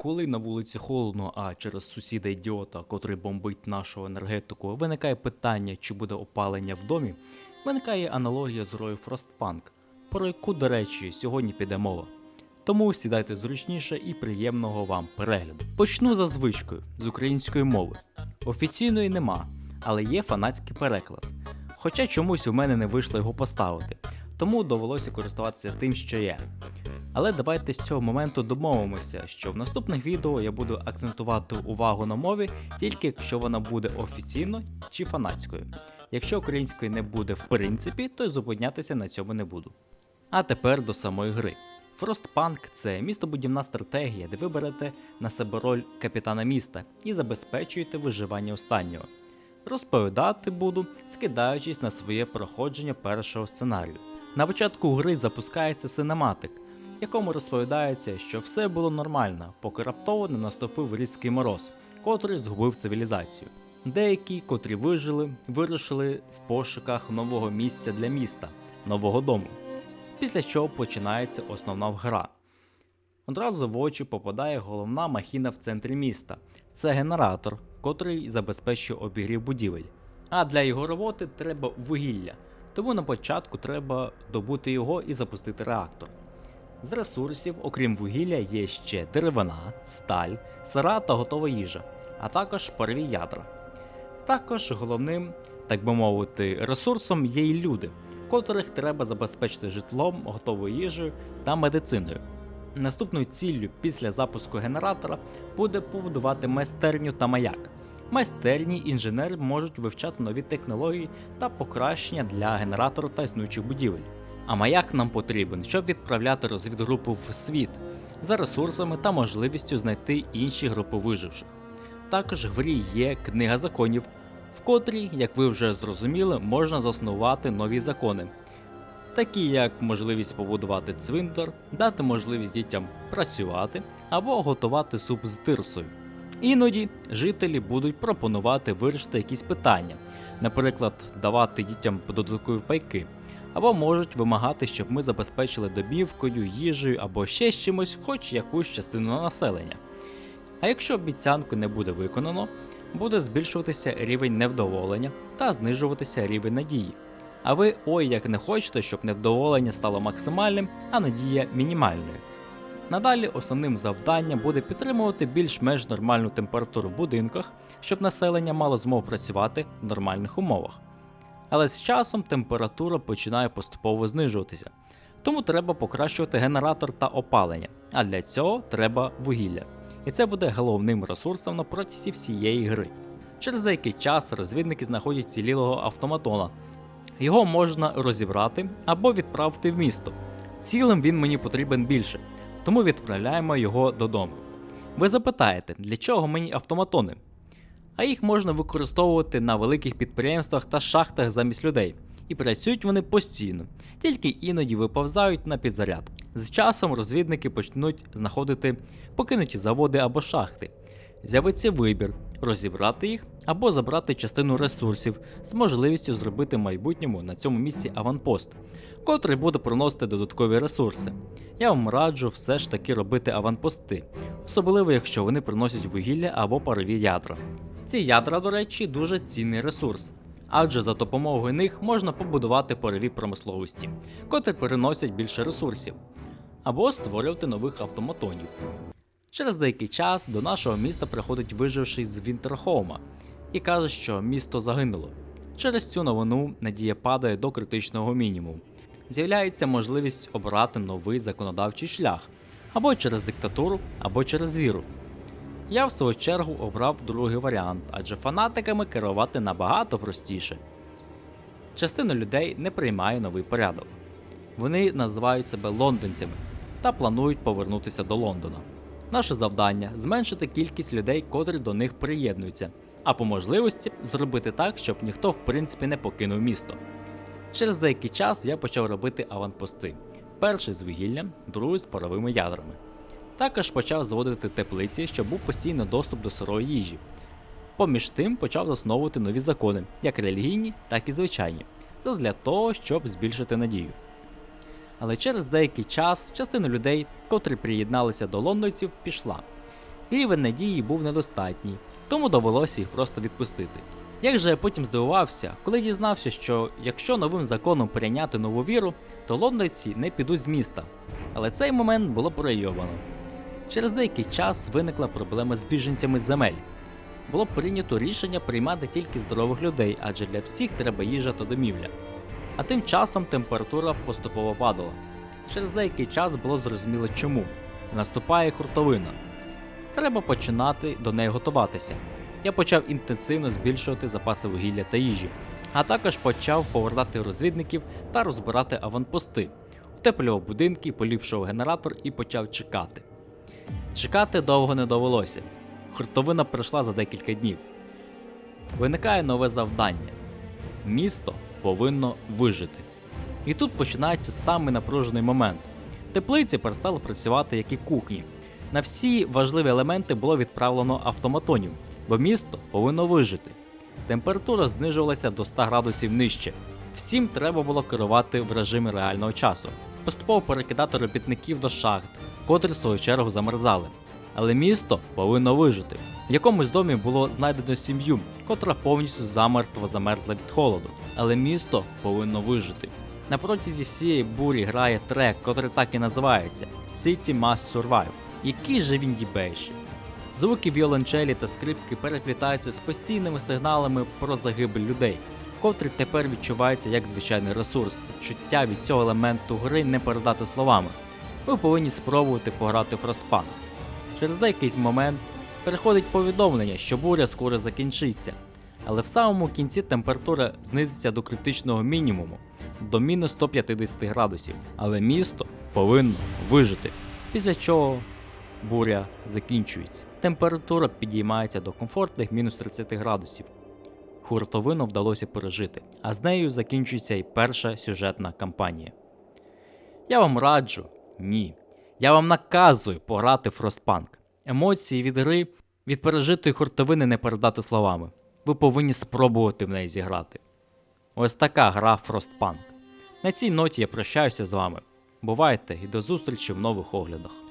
Коли на вулиці холодно, а через сусіда ідіота, котрий бомбить нашу енергетику, виникає питання, чи буде опалення в домі, виникає аналогія з грою Frostpunk, про яку, до речі, сьогодні піде мова. Тому сідайте зручніше і приємного вам перегляду. Почну за звичкою з української мови. Офіційної нема, але є фанатський переклад. Хоча чомусь у мене не вийшло його поставити, тому довелося користуватися тим, що є. Але давайте з цього моменту домовимося, що в наступних відео я буду акцентувати увагу на мові тільки якщо вона буде офіційно чи фанатською. Якщо української не буде в принципі, то й зупинятися на цьому не буду. А тепер до самої гри. Frostpunk – це містобудівна стратегія, де ви берете на себе роль капітана міста і забезпечуєте виживання останнього. Розповідати буду, скидаючись на своє проходження першого сценарію. На початку гри запускається синематик, якому розповідається, що все було нормально, поки раптово не наступив різкий мороз, котрий згубив цивілізацію. Деякі, котрі вижили, вирушили в пошуках нового місця для міста, нового дому. Після чого починається основна гра. Одразу в очі попадає головна махіна в центрі міста. Це генератор, котрий забезпечує обігрів будівель. А для його роботи треба вугілля, тому на початку треба добути його і запустити реактор. З ресурсів, окрім вугілля, є ще деревина, сталь, сира та готова їжа, а також парові ядра. Також головним, так би мовити, ресурсом є й люди, котрих треба забезпечити житлом, готовою їжею та медициною. Наступною ціллю після запуску генератора буде побудувати майстерню та маяк. Майстерні інженери можуть вивчати нові технології та покращення для генератора та існуючих будівель. А маяк нам потрібен, щоб відправляти розвідгрупу в світ за ресурсами та можливістю знайти інші групи виживших. Також в грі є книга законів, в котрій, як ви вже зрозуміли, можна заснувати нові закони, такі як можливість побудувати цвинтар, дати можливість дітям працювати або готувати суп з тирсою. Іноді жителі будуть пропонувати вирішити якісь питання, наприклад, давати дітям додаткові пайки, або можуть вимагати, щоб ми забезпечили добівкою, їжею або ще чимось, хоч якусь частину населення. А якщо обіцянку не буде виконано, буде збільшуватися рівень невдоволення та знижуватися рівень надії. А ви ой як не хочете, щоб невдоволення стало максимальним, а надія мінімальною. Надалі основним завданням буде підтримувати більш-менш нормальну температуру в будинках, щоб населення мало змогу працювати в нормальних умовах. Але з часом температура починає поступово знижуватися, тому треба покращувати генератор та опалення, а для цього треба вугілля. І це буде головним ресурсом на протязі всієї гри. Через деякий час розвідники знаходять цілілого автоматона. Його можна розібрати або відправити в місто. Цілим він мені потрібен більше, тому відправляємо його додому. Ви запитаєте, для чого мені автоматони? А їх можна використовувати на великих підприємствах та шахтах замість людей, і працюють вони постійно, тільки іноді виповзають на підзаряд. З часом розвідники почнуть знаходити покинуті заводи або шахти. З'явиться вибір розібрати їх або забрати частину ресурсів з можливістю зробити в майбутньому на цьому місці аванпост, котрий буде приносити додаткові ресурси. Я вам раджу все ж таки робити аванпости, особливо якщо вони приносять вугілля або парові ядра. Ці ядра, до речі, дуже цінний ресурс, адже за допомогою них можна побудувати парові промисловості, котрі переносять більше ресурсів, або створювати нових автоматонів. Через деякий час до нашого міста приходить виживший з Вінтерхоума і каже, що місто загинуло. Через цю новину надія падає до критичного мінімуму. З'являється можливість обрати новий законодавчий шлях або через диктатуру, або через віру. Я в свою чергу обрав другий варіант, адже фанатиками керувати набагато простіше. Частина людей не приймає новий порядок. Вони називають себе лондонцями та планують повернутися до Лондона. Наше завдання зменшити кількість людей, котрі до них приєднуються, а по можливості зробити так, щоб ніхто в принципі не покинув місто. Через деякий час я почав робити аванпости: перший з вугіллям, другий з паровими ядрами. Також почав зводити теплиці, щоб був постійно доступ до сирої їжі. Поміж тим почав засновувати нові закони, як релігійні, так і звичайні, для того, щоб збільшити надію. Але через деякий час частина людей, котрі приєдналися до лондонців, пішла. рівень надії був недостатній, тому довелося їх просто відпустити. Як же я потім здивувався, коли дізнався, що якщо новим законом прийняти нову віру, то лондонці не підуть з міста. Але цей момент було пройовано. Через деякий час виникла проблема з біженцями земель. Було прийнято рішення приймати тільки здорових людей, адже для всіх треба їжа та домівля. А тим часом температура поступово падала. Через деякий час було зрозуміло чому. Наступає хуртовина. Треба починати до неї готуватися. Я почав інтенсивно збільшувати запаси вугілля та їжі, а також почав повертати розвідників та розбирати аванпости, утеплював будинки, поліпшував генератор і почав чекати. Чекати довго не довелося. Хуртовина прийшла за декілька днів. Виникає нове завдання. Місто повинно вижити. І тут починається самий напружений момент. Теплиці перестали працювати як і кухні. На всі важливі елементи було відправлено автоматонів, бо місто повинно вижити. Температура знижувалася до 100 градусів нижче. Всім треба було керувати в режимі реального часу, поступово перекидати робітників до шахт, котрі в свою чергу замерзали. Але місто повинно вижити. В якомусь домі було знайдено сім'ю, котра повністю замертво замерзла від холоду. Але місто повинно вижити. На протязі всієї бурі грає трек, котрий так і називається City Must Survive. Який же він дібейший. Звуки віолончелі та скрипки переплітаються з постійними сигналами про загибель людей, котрі тепер відчуваються як звичайний ресурс. Чуття від цього елементу гри не передати словами. Ви повинні спробувати пограти в Frostpunk. Через деякий момент переходить повідомлення, що буря скоро закінчиться, але в самому кінці температура знизиться до критичного мінімуму до мінус 150 градусів. Але місто повинно вижити. Після чого буря закінчується. Температура підіймається до комфортних мінус 30 градусів. Хуртовину вдалося пережити, а з нею закінчується і перша сюжетна кампанія. Я вам раджу, ні. Я вам наказую пограти Frostpunk. Емоції від гри, від пережитої хуртовини не передати словами. Ви повинні спробувати в неї зіграти. Ось така гра Фростпанк. На цій ноті я прощаюся з вами. Бувайте і до зустрічі в нових оглядах.